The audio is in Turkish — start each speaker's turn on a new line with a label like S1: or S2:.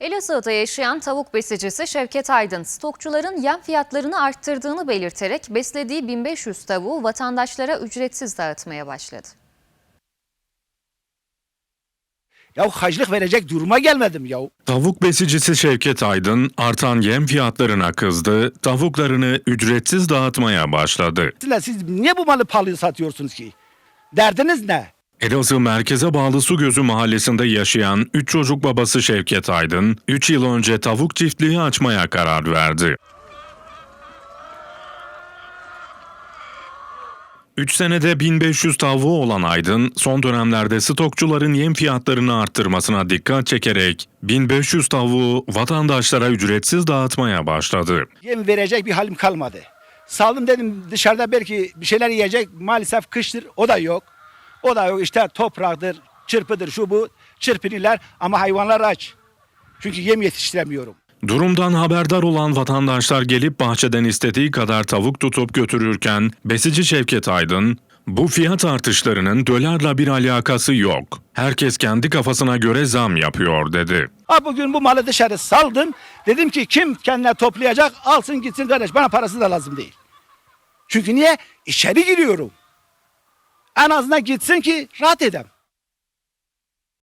S1: Elazığ'da yaşayan tavuk besicisi Şevket Aydın, stokçuların yem fiyatlarını arttırdığını belirterek beslediği 1500 tavuğu vatandaşlara ücretsiz dağıtmaya başladı.
S2: Ya haclık verecek duruma gelmedim ya.
S3: Tavuk besicisi Şevket Aydın artan yem fiyatlarına kızdı, tavuklarını ücretsiz dağıtmaya başladı.
S2: Siz, niye bu malı pahalı satıyorsunuz ki? Derdiniz ne?
S3: Elazığ merkeze bağlı Sugözü mahallesinde yaşayan 3 çocuk babası Şevket Aydın, 3 yıl önce tavuk çiftliği açmaya karar verdi. 3 senede 1500 tavuğu olan Aydın, son dönemlerde stokçuların yem fiyatlarını arttırmasına dikkat çekerek 1500 tavuğu vatandaşlara ücretsiz dağıtmaya başladı.
S2: Yem verecek bir halim kalmadı. Saldım dedim dışarıda belki bir şeyler yiyecek. Maalesef kıştır o da yok. O da işte topraktır, çırpıdır şu bu. Çırpınırlar ama hayvanlar aç. Çünkü yem yetiştiremiyorum.
S3: Durumdan haberdar olan vatandaşlar gelip bahçeden istediği kadar tavuk tutup götürürken besici Şevket Aydın, bu fiyat artışlarının dolarla bir alakası yok. Herkes kendi kafasına göre zam yapıyor dedi.
S2: Ha bugün bu malı dışarı saldım. Dedim ki kim kendine toplayacak alsın gitsin kardeş. Bana parası da lazım değil. Çünkü niye? İçeri giriyorum. En azından gitsin ki rahat edem.